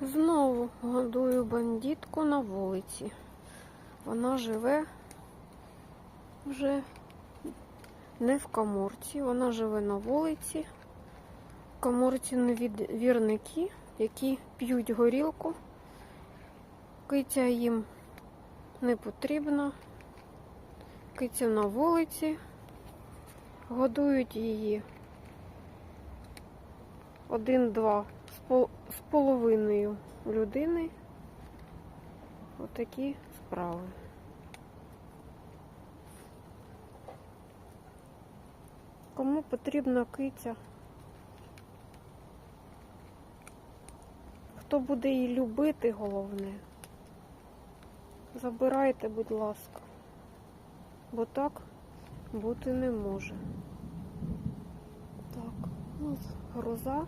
Знову годую бандитку на вулиці. Вона живе вже не в каморці, вона живе на вулиці. В каморці невірники, які п'ють горілку. Киця їм не потрібна. Киця на вулиці. Годують її один-два з пол- з половиною людини. Отакі справи. Кому потрібна киця? Хто буде її любити, головне? Забирайте, будь ласка. Бо так бути не може. Так, ось гроза.